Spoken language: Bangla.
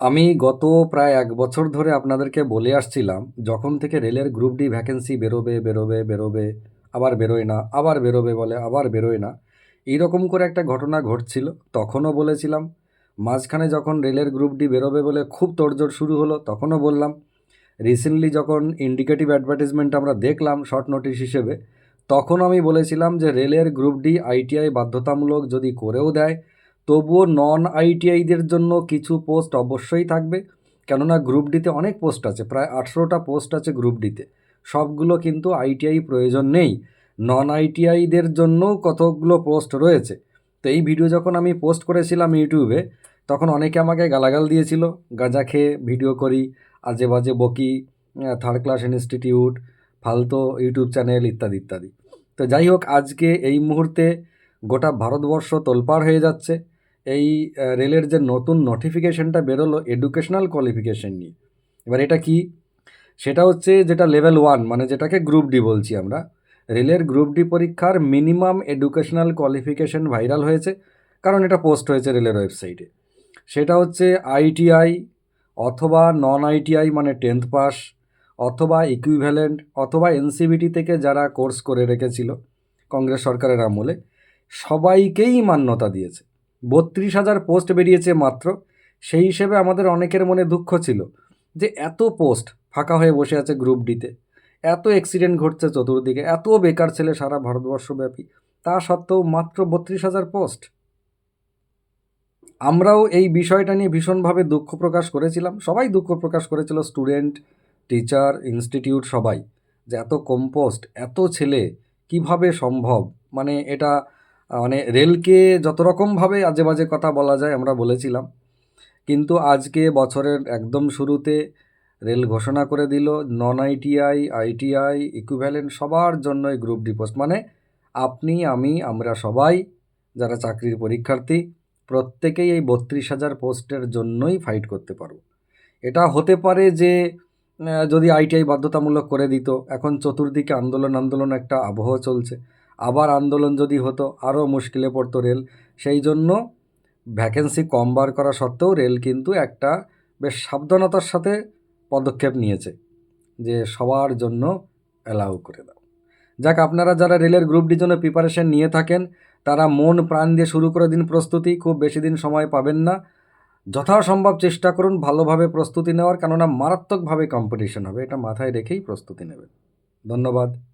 আমি গত প্রায় এক বছর ধরে আপনাদেরকে বলে আসছিলাম, যখন থেকে রেলের গ্রুপ ডি ভ্যাকেন্সি বেরোবে বেরোবে বেরোবে, আবার বেরোয় না, আবার বেরোবে বলে, আবার বেরোয় না, এইরকম করে একটা ঘটনা ঘটছিল, তখনও বলেছিলাম। মাঝখানে যখন রেলের গ্রুপ ডি বেরোবে বলে খুব তোড়জোড় শুরু হলো, তখনও বললাম। রিসেন্টলি যখন ইন্ডিকেটিভ অ্যাডভার্টাইজমেন্ট আমরা দেখলাম শর্ট নোটিশ হিসেবে, তখন আমি বলেছিলাম যে রেলের গ্রুপ ডি আইটিআই বাধ্যতামূলক যদি করেও দেয় তবুও নন আইটিআইদের জন্য কিছু পোস্ট অবশ্যই থাকবে। কেননা গ্রুপ ডিতে অনেক পোস্ট আছে, প্রায় আঠেরোটা পোস্ট আছে গ্রুপ ডিতে সবগুলো কিন্তু আইটিআই প্রয়োজন নেই। নন আইটিআইদের জন্যও কতগুলো পোস্ট রয়েছে। তো এই ভিডিও যখন আমি পোস্ট করেছিলাম ইউটিউবে তখন অনেকে আমাকে গালাগাল দিয়েছিল, গাঁজা খেয়ে ভিডিও করি আজে বাজে বকি থার্ড ক্লাস ইনস্টিটিউট ফালতো ইউটিউব চ্যানেল ইত্যাদি ইত্যাদি। তো যাই হোক, আজকে এই মুহূর্তে গোটা ভারতবর্ষ তোলপাড় হয়ে যাচ্ছে। এই রেলের যে নতুন নোটিফিকেশনটা বেরোলো এডুকেশনাল কোয়ালিফিকেশন নিয়ে। এবার এটা কি? সেটা হচ্ছে যেটা লেভেল ওয়ান মানে যেটাকে গ্রুপ ডি বলছি আমরা। রেলের গ্রুপ ডি পরীক্ষার মিনিমাম এডুকেশনাল কোয়ালিফিকেশন ভাইরাল হয়েছে, কারণ এটা পোস্ট হয়েছে রেলের ওয়েবসাইটে সেটা হচ্ছে আইটিআই অথবা নন আইটিআই মানে টেন্থ পাস অথবা ইকুইভ্যালেন্ট অথবা এনসিবিটি থেকে যারা কোর্স করে রেখেছিল কংগ্রেস সরকারের আমলে, সবাইকেই মান্যতা দিয়েছে। বত্রিশ হাজার পোস্ট বেরিয়েছে মাত্র। সেই হিসেবে আমাদের অনেকের মনে দুঃখ ছিল যে এত পোস্ট ফাঁকা হয়ে বসে আছে গ্রুপ ডিতে এত অ্যাক্সিডেন্ট ঘটছে চতুর্দিকে, এত বেকার ছেলে সারা ভারতবর্ষব্যাপী, তা সত্ত্বেও মাত্র বত্রিশ হাজার পোস্ট। আমরাও এই বিষয়টা নিয়ে ভীষণভাবে দুঃখ প্রকাশ করেছিলাম। সবাই দুঃখ প্রকাশ করেছিল স্টুডেন্ট টিচার ইনস্টিটিউট সবাই, যে এত কম্পোস্ট এত ছেলে, কীভাবে সম্ভব? মানে এটা মানে রেলকে যত রকমভাবে আজে বাজে কথা বলা যায়, আমরা বলেছিলাম। কিন্তু আজকে বছরের একদম শুরুতে রেল ঘোষণা করে দিল নন আইটিআই আইটিআই ইকুইভ্যালেন্ট সবার জন্যই গ্রুপ ডি পোস্ট মানে আপনি, আমি, আমরা সবাই যারা চাকরির পরীক্ষার্থী, প্রত্যেকেই এই বত্রিশ হাজার পোস্টের জন্যই ফাইট করতে পারব। এটা হতে পারে যে যদি আইটিআই বাধ্যতামূলক করে দিত, এখন চতুর্দিকে আন্দোলন আন্দোলন একটা আবহ চলছে। আবার আন্দোলন যদি হতো, আরও মুশকিলে পড়তো রেল। সেই জন্য ভ্যাকেন্সি কম বার করা সত্ত্বেও রেল কিন্তু একটা বেশ সাবধানতার সাথে পদক্ষেপ নিয়েছে যে সবার জন্য অ্যালাউ করে দাও। যাক, আপনারা যারা রেলের গ্রুপ ডি জন্য প্রিপারেশন নিয়ে থাকেন, তারা মন প্রাণ দিয়ে শুরু করে দিন প্রস্তুতি, খুব বেশি দিন সময় পাবেন না। যথাসম্ভব চেষ্টা করুন ভালোভাবে প্রস্তুতি নেওয়ার, কেননা মারাত্মকভাবে কম্পিটিশন হবে, এটা মাথায় রেখেই প্রস্তুতি নেবেন। ধন্যবাদ।